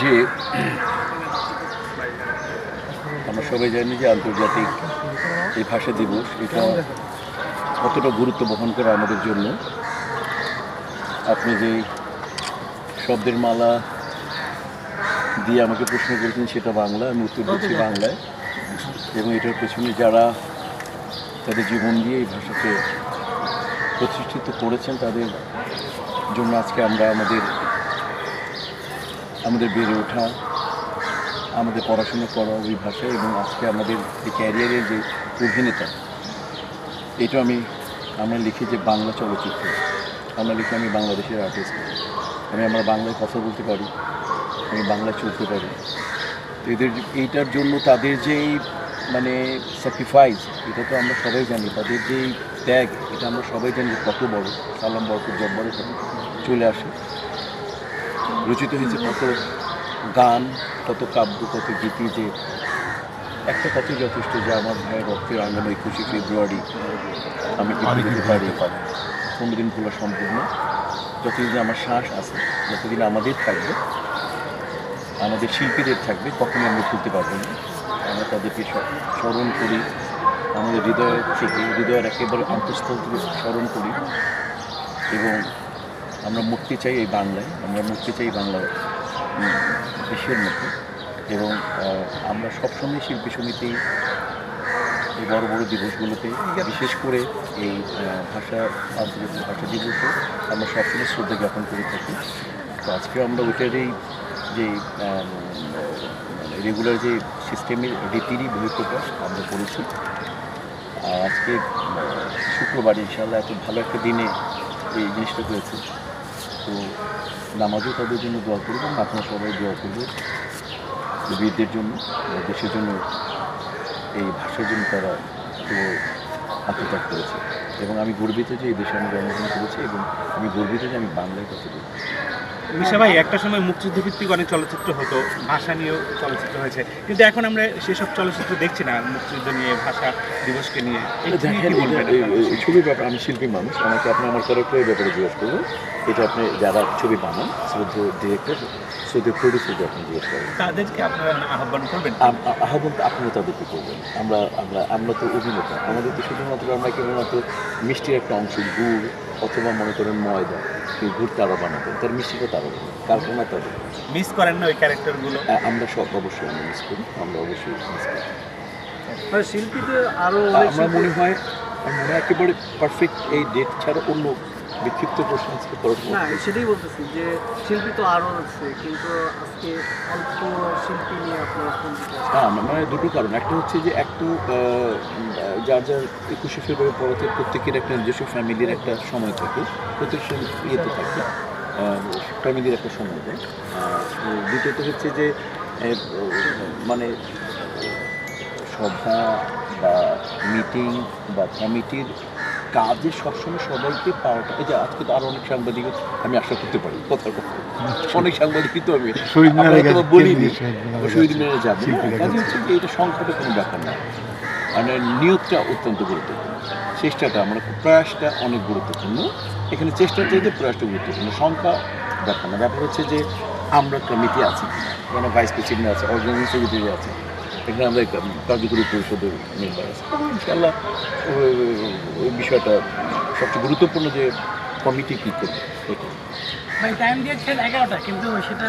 যে আমরা সবাই জানি যে আন্তর্জাতিক এই ভাষা দিবস এটা কতটা গুরুত্ব বহন করে আমাদের জন্য। আপনি যে শব্দের মালা দিয়ে আমাকে প্রশ্ন করেছেন সেটা বাংলা, আমি উত্তর দিচ্ছি বাংলায়। এবং এটার পেছনে যারা তাদের জীবন দিয়ে এই ভাষাকে প্রতিষ্ঠিত করেছেন, তাদের জন্য আজকে আমরা আমাদের আমাদের বেড়ে ওঠা, আমাদের পড়াশোনা করা ওই ভাষায় এবং আজকে আমাদের এই ক্যারিয়ারের যে অভিনেতা এটা আমি, আমরা লিখি যে বাংলা চলচ্চিত্র। আমরা লিখি আমি বাংলাদেশের আর্টিস্ট আমি আমরা বাংলায় কথা বলতে পারি, আমি বাংলায় চলতে পারি। তো এদের এইটার জন্য তাদের যেই মানে স্যাক্রিফাইস এটা তো আমরা সবাই জানি। তাদের যেই ত্যাগ, এটা আমরা সবাই জানি কত বড়, সালাম বরকত জব্বরের সাথে চলে আসে। রচিত হয়েছে কত গান কত কাব্য কত গীতি যে একটা কথাই যথেষ্ট যে আমার ভাইয়ের রক্তের আঙ্গানো একুশে ফেব্রুয়ারি আমি দিতে পারি। কোনোদিন ভোলা সম্ভব না যতদিন আমার শ্বাস আছে যতদিন আমাদের থাকবে আমাদের শিল্পীদের থাকবে কখনোই আমরা ভুলতে পারব না। আমরা তাদেরকে স্মরণ করি আমাদের হৃদয় থেকে হৃদয়ের একেবারে অন্তঃস্থল থেকে স্মরণ করি এবং আমরা মুক্তি চাই এই বাংলায়, আমরা মুক্তি চাই বাংলা দেশের মধ্যে। এবং আমরা সবসময় শিল্পী সমিতি, এই বড় বড় দিবসগুলোতে, বিশেষ করে এই ভাষা, আন্তর্জাতিক ভাষা দিবসে আমরা সবসময় শ্রদ্ধা জ্ঞাপন করে থাকি। তো আজকে আমরা ওইটারই যে রেগুলার যে সিস্টেমের রীতিরই বহিঃপ্রকাশ আমরা করেছি। আর আজকে শুক্রবার ইনশাল্লাহ এত ভালো একটা দিনে এই জিনিসটা হয়েছে। তো নামাজও তাদের জন্য দোয়া করবেন আপনারা সবাই দোয়া করবেন বীরদের জন্য দেশের জন্য এই ভাষার জন্য তারা পুরো আত্মত্যাগ করেছে। এবং আমি গর্বিত যে এই দেশে আমি জন্মগ্রহণ করেছি এবং আমি গর্বিত যে আমি বাংলায় কথা বলি মিশা ভাই একটা সময় মুক্তিযুদ্ধ ভিত্তিক অনেক চলচ্চিত্র হতো ভাষা নিয়েও চলচ্চিত্র হয়েছে। কিন্তু এখন আমরা সেসব চলচ্চিত্র দেখছি না মুক্তিযুদ্ধ নিয়ে ভাষা দিবসকে নিয়ে। এই এই- এই- এই ছবির ব্যাপারে আমি শিল্পী মানুষ আমাকে আপনি আমার ক্যারেক্টারের ব্যাপারে জিজ্ঞেস করব এটা আপনি যারা ছবি বানান শ্রদ্ধ ডিরেক্টর শ্রদ্ধ প্রডিউসারকে আপনি জিজ্ঞেস করবেন তাদেরকে আপনারা আহ্বান করবেন? আহ্বান তো আপনারা তাদেরকে করবেন। আমরা আমরা আমরা তো অভিনেতা। আমাদের তো শুধুমাত্র আমরা কেবলমাত্র মিষ্টির একটা অংশ গুড় অথবা মনে করেন ময়দা ঘুর গুড় তারা বানাবে তার মিষ্টিটা তারা বানাবে কারখানা তাদের মিস করেন না ওই ক্যারেক্টারগুলো? আমরা সব অবশ্যই আমরা মিস করি আমরা অবশ্যই মিস করি। মানে শিল্পীদের আরও মনে হয় আমার মনে হয় একেবারে পারফেক্ট এই ডেট ছাড়া অন্য বিক্ষিপ্ত প্রশ্ন আজকে না সেটাই বলতেছি যে শিল্পী তো আরও আছে কিন্তু আজকে অল্প শিল্পী নিয়ে আপনারা? হ্যাঁ মানে দুটো কারণ। একটা হচ্ছে যে একটু যার যার একুশে ফেব্রুয়ারি পরতে প্রত্যেকের একটা নিজস্ব ফ্যামিলির একটা সময় থাকে প্রত্যেক ইয়েতে থাকে ফ্যামিলির একটা সময় দেয় দ্বিতীয়ত হচ্ছে যে মানে সভা বা মিটিং বা কমিটির কাজে সবসময় সবাইকে পাওয়াটা এই যে আজকে তো আরও অনেক সাংবাদিক আমি আশা করতে পারি কথার কথা অনেক সাংবাদিকই তো আমি আমরা বলিনি। শহীদ। মিনারে যাব কাজে হচ্ছে যে এটা সংখ্যাটা কোনো ব্যাপার না। মানে নিয়োগটা অত্যন্ত গুরুত্বপূর্ণ। চেষ্টাটা মানে প্রয়াসটা অনেক গুরুত্বপূর্ণ। এখানে চেষ্টা চাইতে প্রয়াসটা গুরুত্বপূর্ণ। সংখ্যা ব্যাপার না। ব্যাপার হচ্ছে যে আমরা কমিটি আছি এখানে ভাইস প্রেসিডেন্ট আছে অর্গানাইজিং সেক্রেটারি আছে এখানে আমরা কা- কার্যকরী পরিষদের মেম্বার ইনশাল্লাহ ওই- বিষয়টা সবচেয়ে গুরুত্বপূর্ণ যে কমিটি কী করবে টাইম দিয়েছেন এগারোটা, কিন্তু সেটা